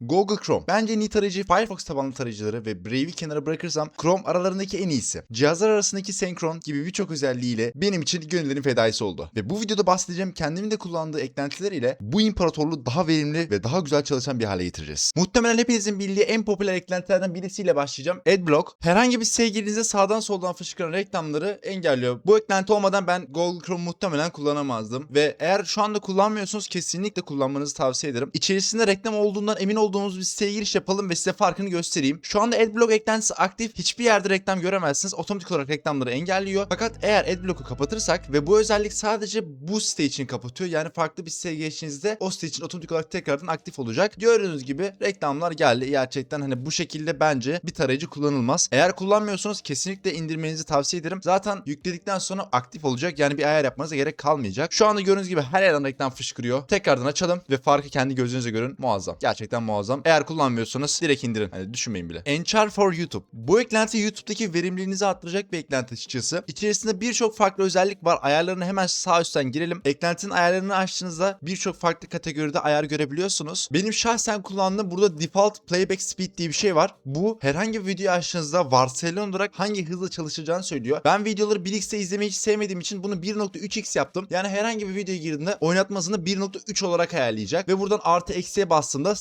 Google Chrome. Bence en tarayıcı Firefox tabanlı tarayıcıları ve Brave'i kenara bırakırsam Chrome aralarındaki en iyisi. Cihazlar arasındaki senkron gibi birçok özelliğiyle benim için gönüllerin fedaisi oldu. Ve bu videoda bahsedeceğim kendimin de kullandığı eklentiler ile bu imparatorluğu daha verimli ve daha güzel çalışan bir hale getireceğiz. Muhtemelen hepinizin bildiği en popüler eklentilerden birisiyle başlayacağım. Adblock. Herhangi bir sevgilinize sağdan soldan fışkıran reklamları engelliyor. Bu eklenti olmadan ben Google Chrome muhtemelen kullanamazdım. Ve eğer şu anda kullanmıyorsanız kesinlikle kullanmanızı tavsiye ederim. İçerisinde reklam olduğundan emin olduğumuz bir siteye giriş yapalım ve size farkını göstereyim. Şu anda Adblock eklentisi aktif. Hiçbir yerde reklam göremezsiniz. Otomatik olarak reklamları engelliyor. Fakat eğer Adblock'u kapatırsak ve bu özellik sadece bu site için kapatıyor. Yani farklı bir siteye geçtiğinizde o site için otomatik olarak tekrardan aktif olacak. Gördüğünüz gibi reklamlar geldi. Gerçekten hani bu şekilde bence bir tarayıcı kullanılmaz. Eğer kullanmıyorsanız kesinlikle indirmenizi tavsiye ederim. Zaten yükledikten sonra aktif olacak. Yani bir ayar yapmanıza gerek kalmayacak. Şu anda gördüğünüz gibi her yerden reklam fışkırıyor. Tekrardan açalım ve farkı kendi gözünüze görün. Muazzam. Gerçekten muazzam. Eğer kullanmıyorsanız direkt indirin. Hani düşünmeyin bile. Enchar for YouTube. Bu eklenti YouTube'daki verimliliğinizi arttıracak bir eklenti açıkçası. İçerisinde birçok farklı özellik var. Ayarlarını hemen sağ üstten girelim. Eklentinin ayarlarını açtığınızda birçok farklı kategoride ayar görebiliyorsunuz. Benim şahsen kullandığım burada default playback speed diye bir şey var. Bu herhangi bir video açtığınızda varsayılan olarak hangi hızla çalışacağını söylüyor. Ben videoları 1x'te izlemeyi hiç sevmediğim için bunu 1.3x yaptım. Yani herhangi bir videoya girdiğinde oynatma hızını 1.3 olarak ayarlayacak. Ve buradan artı eksiye bastığımda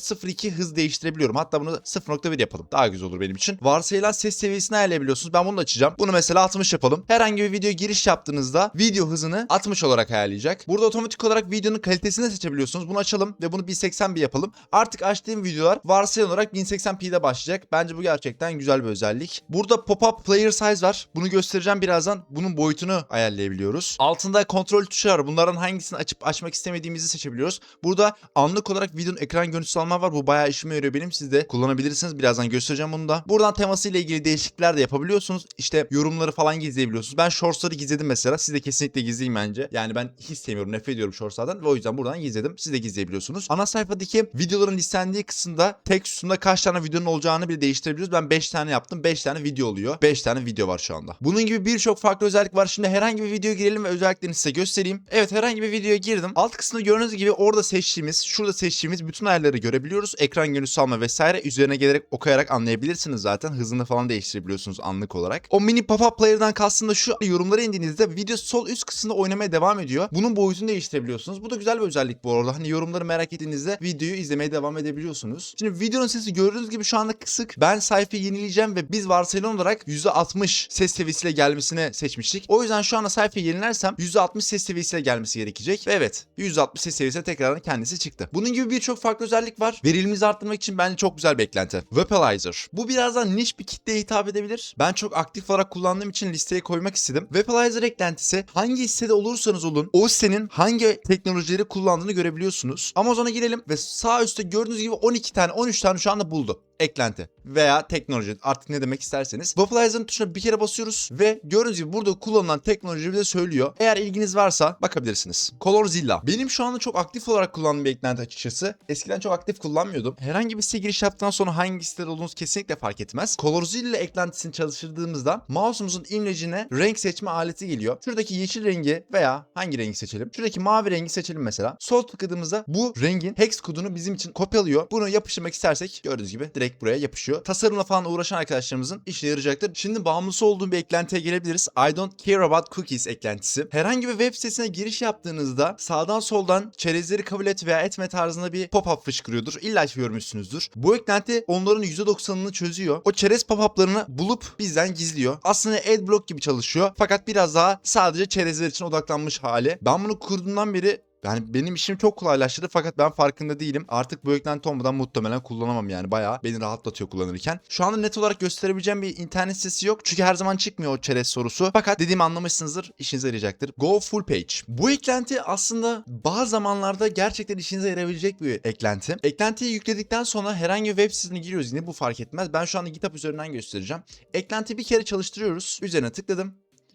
0.02 hız değiştirebiliyorum. Hatta bunu 0.1 yapalım. Daha güzel olur benim için. Varsayılan ses seviyesini ayarlayabiliyorsunuz. Ben bunu da açacağım. Bunu mesela 60 yapalım. Herhangi bir videoya giriş yaptığınızda video hızını 60 olarak ayarlayacak. Burada otomatik olarak videonun kalitesini seçebiliyorsunuz. Bunu açalım ve bunu 1080p yapalım. Artık açtığım videolar varsayılan olarak 1080p'de başlayacak. Bence bu gerçekten güzel bir özellik. Burada pop-up player size var. Bunu göstereceğim birazdan. Bunun boyutunu ayarlayabiliyoruz. Altında kontrol tuşu var. Bunlardan hangisini açıp açmak istemediğimizi seçebiliyoruz. Burada anlık olarak videonun ekran görüntüsü alma var. Bu bayağı işime yarıyor benim. Siz de kullanabilirsiniz. Birazdan göstereceğim bunu da. Buradan temasıyla ilgili değişiklikler de yapabiliyorsunuz. İşte yorumları falan gizleyebiliyorsunuz. Ben shortsları gizledim mesela. Siz de kesinlikle gizleyin bence. Yani ben hiç sevmiyorum. Nefret ediyorum shortslardan ve o yüzden buradan gizledim. Siz de gizleyebiliyorsunuz. Ana sayfadaki videoların listelendiği kısımda tek sütunda kaç tane videonun olacağını bile değiştirebiliyoruz. Ben 5 tane yaptım. 5 tane video oluyor. 5 tane video var şu anda. Bunun gibi birçok farklı özellik var. Şimdi herhangi bir videoya girelim ve özelliklerini size göstereyim. Evet herhangi bir videoya girdim. Alt kısmında gördüğünüz gibi orada seçtiğimiz, şurada seçtiğimiz bütün ayarları görebiliyoruz. Ekran görüntüsü alma vesaire üzerine gelerek okuyarak anlayabilirsiniz zaten. Hızını falan değiştirebiliyorsunuz anlık olarak. O mini pop-up player'dan kastım da şu yorumlara indiğinizde video sol üst kısmında oynamaya devam ediyor. Bunun boyutunu değiştirebiliyorsunuz. Bu da güzel bir özellik bu arada. Hani yorumları merak ettiğinizde videoyu izlemeye devam edebiliyorsunuz. Şimdi videonun sesi gördüğünüz gibi şu anda kısık. Ben sayfayı yenileyeceğim ve biz varsayılan olarak %60 ses seviyesiyle gelmesini seçmiştik. O yüzden şu anda sayfayı yenilersem %60 ses seviyesiyle gelmesi gerekecek. Ve evet %60 ses seviyesine tekrardan kendisi çıktı. Bunun gibi birçok farklı özellik var. Verimimizi arttırmak için bence çok güzel bir eklenti. Vapalizer. Bu birazdan niş bir kitleye hitap edebilir. Ben çok aktif olarak kullandığım için listeye koymak istedim. Vapalizer eklentisi hangi sitede olursanız olun o sitenin hangi teknolojileri kullandığını görebiliyorsunuz. Amazon'a girelim ve sağ üstte gördüğünüz gibi 12 tane 13 tane şu anda buldu eklenti veya teknoloji artık ne demek isterseniz. Vapalizer'ın tuşuna bir kere basıyoruz ve gördüğünüz gibi burada kullanılan teknoloji bize söylüyor. Eğer ilginiz varsa bakabilirsiniz. Colorzilla. Benim şu anda çok aktif olarak kullandığım bir eklenti açıkçası. Eskiden çok aktif kullanmıyordum. Herhangi bir site giriş yaptıktan sonra hangi sitede olduğunuz kesinlikle fark etmez. Colorzilla eklentisini çalıştırdığımızda mouse'umuzun imlecine renk seçme aleti geliyor. Şuradaki yeşil rengi veya hangi rengi seçelim? Şuradaki mavi rengi seçelim mesela. Sol tıkladığımızda bu rengin hex kodunu bizim için kopyalıyor. Bunu yapıştırmak istersek gördüğünüz gibi direkt buraya yapışıyor. Tasarımla falan uğraşan arkadaşlarımızın işine yarayacaktır. Şimdi bağımlısı olduğum bir eklentiye gelebiliriz. I don't care about cookies eklentisi. Herhangi bir web sitesine giriş yaptığınızda sağdan soldan çerezleri kabul et veya etme tarzında bir pop-up fışkırıyordur. İlla görmüşsünüzdür. Bu eklenti onların %90'ını çözüyor. O çerez pop-up'larını bulup bizden gizliyor. Aslında adblock gibi çalışıyor. Fakat biraz daha sadece çerezler için odaklanmış hali. Ben bunu kurduğumdan beri yani benim işim çok kolaylaştırdı fakat ben farkında değilim. Artık bu eklenti olmadan muhtemelen kullanamam yani bayağı beni rahatlatıyor kullanırken. Şu anda net olarak gösterebileceğim bir internet sitesi yok. Çünkü her zaman çıkmıyor o çerez sorusu. Fakat dediğimi anlamışsınızdır. işinize yarayacaktır. Go full page. Bu eklenti aslında bazı zamanlarda gerçekten işinize yarayabilecek bir eklenti. Eklentiyi yükledikten sonra herhangi bir web sitesine giriyoruz. Yine bu fark etmez. Ben şu anda GitHub üzerinden göstereceğim. Eklentiyi bir kere çalıştırıyoruz. Üzerine tıkladım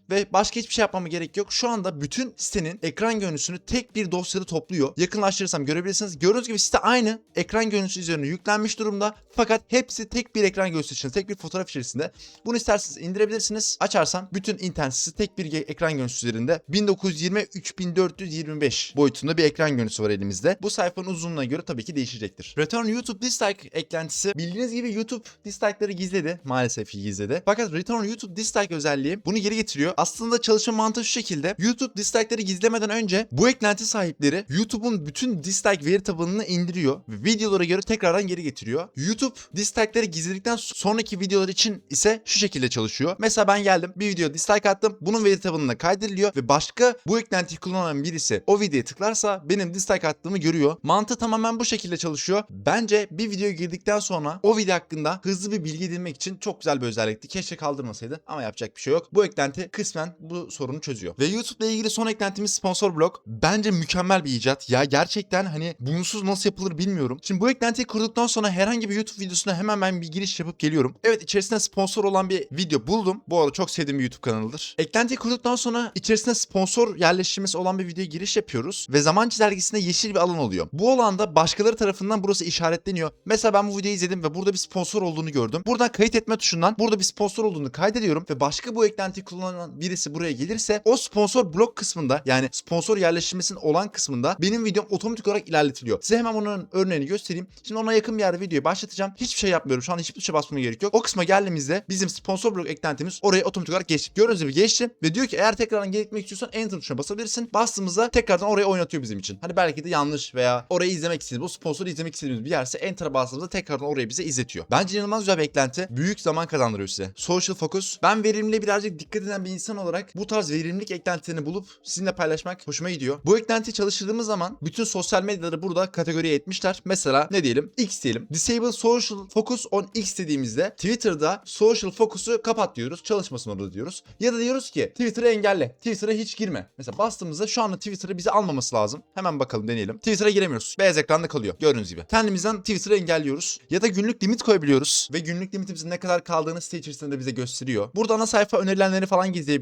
ve başka hiçbir şey yapmama gerek yok. Şu anda bütün sitenin ekran görüntüsünü tek bir dosyada topluyor. Yakınlaştırırsam görebilirsiniz. Gördüğünüz gibi site aynı ekran görüntüsü üzerine yüklenmiş durumda. Fakat hepsi tek bir ekran görüntüsü içinde, tek bir fotoğraf içerisinde. Bunu isterseniz indirebilirsiniz. Açarsam bütün internet sitesi tek bir ekran görüntüsü üzerinde 1920 3425 boyutunda bir ekran görüntüsü var elimizde. Bu sayfanın uzunluğuna göre tabii ki değişecektir. Return YouTube Dislike eklentisi bildiğiniz gibi YouTube dislike'ları gizledi. Maalesef gizledi. Fakat Return YouTube Dislike özelliği bunu geri getiriyor. Aslında çalışma mantığı şu şekilde. YouTube dislike'ları gizlemeden önce bu eklenti sahipleri YouTube'un bütün dislike veri tabanını indiriyor ve videolara göre tekrardan geri getiriyor. YouTube dislike'ları gizledikten sonraki videolar için ise şu şekilde çalışıyor. Mesela ben geldim bir video dislike attım. Bunun veri tabanına kaydediliyor ve başka bu eklentiyi kullanan birisi o videoya tıklarsa benim dislike attığımı görüyor. Mantığı tamamen bu şekilde çalışıyor. Bence bir video girdikten sonra o video hakkında hızlı bir bilgi edinmek için çok güzel bir özellikti. Keşke kaldırmasaydı ama yapacak bir şey yok. Bu eklenti kısmen bu sorunu çözüyor. Ve YouTube ile ilgili son eklentimiz sponsor blog. Bence mükemmel bir icat. Ya gerçekten hani bunsuz nasıl yapılır bilmiyorum. Şimdi bu eklentiyi kurduktan sonra herhangi bir YouTube videosuna hemen ben bir giriş yapıp geliyorum. Evet içerisinde sponsor olan bir video buldum. Bu arada çok sevdiğim bir YouTube kanalıdır. Eklentiyi kurduktan sonra içerisinde sponsor yerleştirmesi olan bir videoya giriş yapıyoruz. Ve zaman çizelgesinde yeşil bir alan oluyor. Bu alanda başkaları tarafından burası işaretleniyor. Mesela ben bu videoyu izledim ve burada bir sponsor olduğunu gördüm. Buradan kayıt etme tuşundan burada bir sponsor olduğunu kaydediyorum ve başka bu eklentiyi kullanan birisi buraya gelirse o sponsor blok kısmında yani sponsor yerleştirmesinin olan kısmında benim videom otomatik olarak ilerletiliyor. Size hemen onun örneğini göstereyim. Şimdi ona yakın bir yerde videoyu başlatacağım. Hiçbir şey yapmıyorum. Şu an hiçbir tuşa basmama gerek yok. O kısma geldiğimizde bizim sponsor blok eklentimiz oraya otomatik olarak geçti. Gördüğünüz gibi geçti ve diyor ki eğer tekrardan gitmek istiyorsan enter tuşuna basabilirsin. Bastığımızda tekrardan oraya oynatıyor bizim için. Hani belki de yanlış veya orayı izlemek istediğimiz, o sponsoru izlemek istediğimiz bir yerse enter'a bastığımızda tekrardan orayı bize izletiyor. Bence inanılmaz güzel bir eklenti. Büyük zaman kazandırıyor size. Social Focus. Ben verimliliğe birazcık dikkat eden bir insan olarak bu tarz verimlilik eklentilerini bulup sizinle paylaşmak hoşuma gidiyor. Bu eklentiyi çalıştırdığımız zaman bütün sosyal medyaları burada kategoriye etmişler. Mesela ne diyelim? X diyelim. Disable Social Focus on X dediğimizde Twitter'da Social Focus'u kapat diyoruz. Çalışmasın orada diyoruz. Ya da diyoruz ki Twitter'ı engelle. Twitter'a hiç girme. Mesela bastığımızda şu anda Twitter'ı bize almaması lazım. Hemen bakalım deneyelim. Twitter'a giremiyoruz. Beyaz ekranda kalıyor. Gördüğünüz gibi. Kendimizden Twitter'ı engelliyoruz. Ya da günlük limit koyabiliyoruz. Ve günlük limitimizin ne kadar kaldığını site içerisinde de bize gösteriyor. Burada ana sayfa önerilenleri falan gizleyebiliyoruz.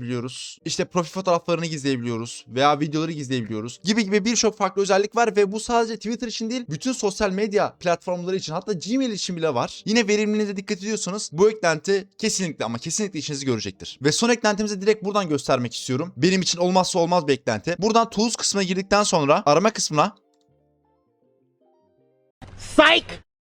İşte profil fotoğraflarını gizleyebiliyoruz. Veya videoları gizleyebiliyoruz. Gibi gibi birçok farklı özellik var ve bu sadece Twitter için değil bütün sosyal medya platformları için hatta Gmail için bile var. Yine verimliliğinize dikkat ediyorsanız bu eklenti kesinlikle ama kesinlikle işinizi görecektir. Ve son eklentimizi direkt buradan göstermek istiyorum. Benim için olmazsa olmaz bir eklenti. Buradan Tools kısmına girdikten sonra arama kısmına Psych!